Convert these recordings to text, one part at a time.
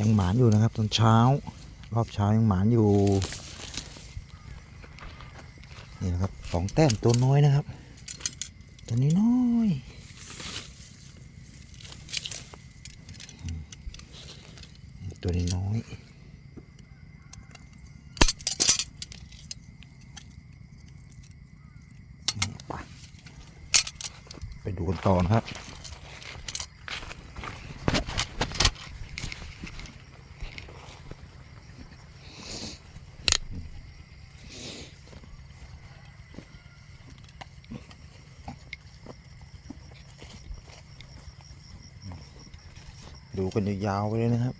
ยังหมานอยู่นะครับ ตอนเช้ารอบเช้ายังหมานอยู่ นี่นะครับสองแต้มตัวน้อยนะครับ ตัวนี้น้อยตัวนี้น้อยไปไปดูกันต่อนะครับ ดูกันยาวๆไปเลยนะครับ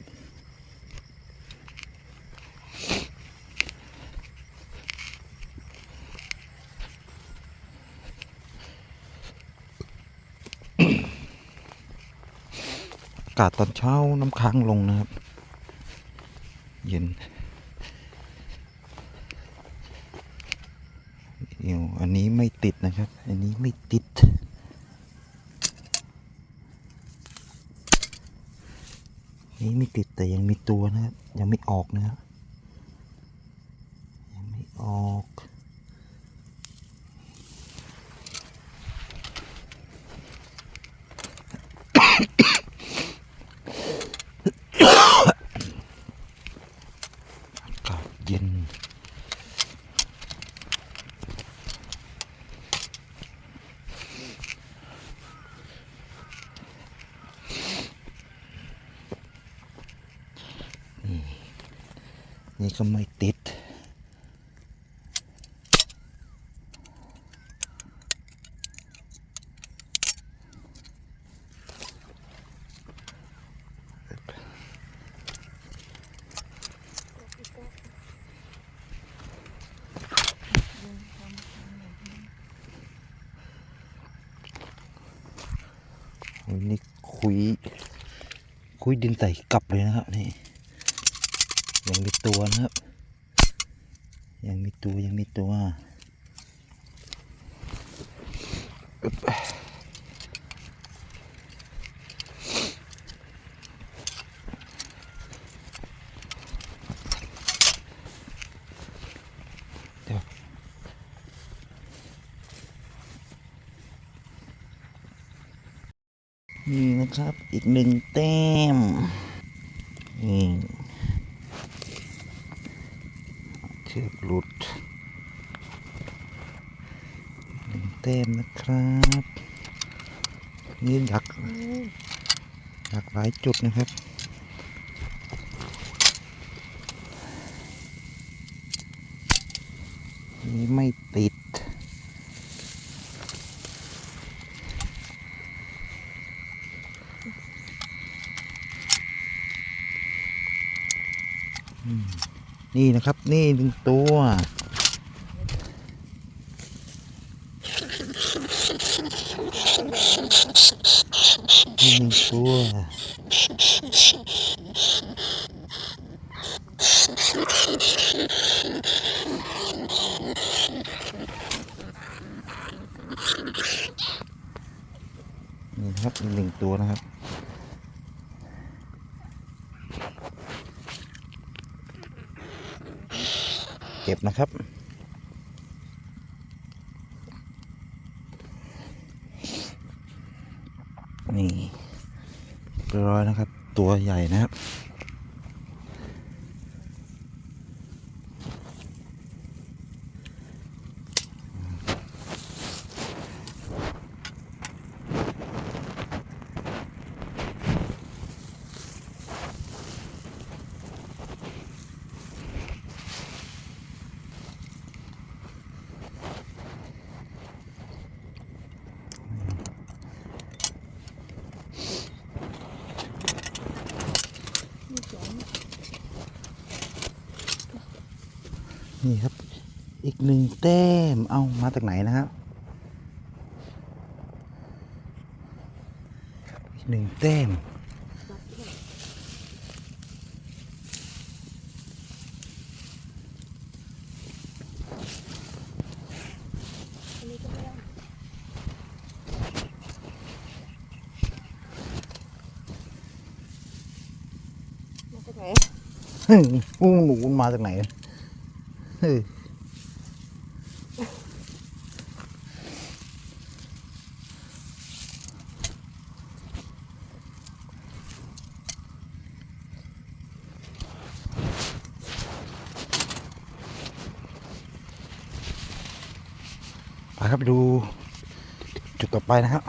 อากาศตอนเช้าน้ำค้างลงนะครับ เย็นเดี๋ยวอันนี้ไม่ติดนะครับ อันนี้ไม่ติด นี้ไม่ติดแต่ยังมีตัวนะครับยังไม่ออกนะครับ ยังไม่ออก อากาศเย็น นี่ก็ไม่ติดวันนี้คุย คุยดินใส่กลับเลยนะครับนี่ ยังมีตัวนะครับ ยังมีตัวยังมีตัวอึ๊บเดี๋ยวนี่นะครับ อีกหนึ่งแต้มนี่ เชือกหลุดหนึ่งเต็มนะครับ นี่ดักดักหลายจุดนะครับนี่ไม่ติด นี่นะครับ นี่หนึ่งตัว นี่หนึ่งตัวนี่ครับหนึ่งตัวนะครับ เก็บนะครับ นี่เรียบร้อยนะครับ ตัวใหญ่นะครับ นี่ครับ อีกหนึ่งแต้ม เอามาจากไหนนะครับ อีกหนึ่งแต้มนเฮ้ยอู้หนูมันมาจากไหน เฮ้ยไปครับไปดูจุดต่อไปนะครับ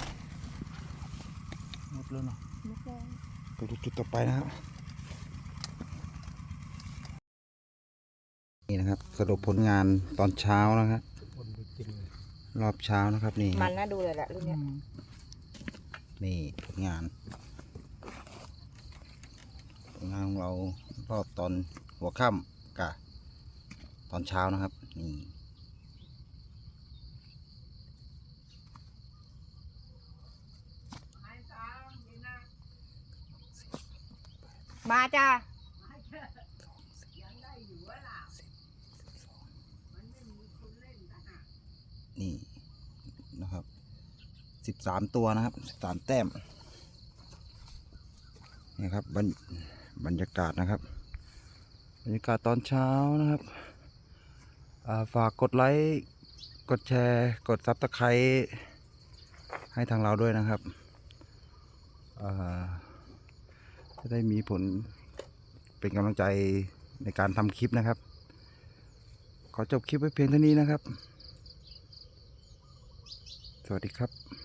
หมดแล้วเนาะไปดูจุดต่อไปนะครับ นี่นะครับ สรุปผลงานตอนเช้านะครับ รอบเช้านะครับนี่ มันน่าดูเลยแหละรุ่นเนี้ยนี่ผลงาน ผลงานของเรารอบตอนหัวค่ำกับตอนเช้านะครับ นี่มาจ้า นี่นะครับ สิบสามตัวนะครับสิบสามแต้มนี่ครับบรรบรรยากาศนะครับ บรรยากาศตอนเช้านะครับาฝากกดไลค์กดแชร์กดซับสไครต์ให้ทางเราด้วยนะครับจะได้มีผลเป็นกำลังใจในการทำคลิปนะครับ ขอจบคลิปไว้เพียงเท่านี้นะครับ สวัสดีครับ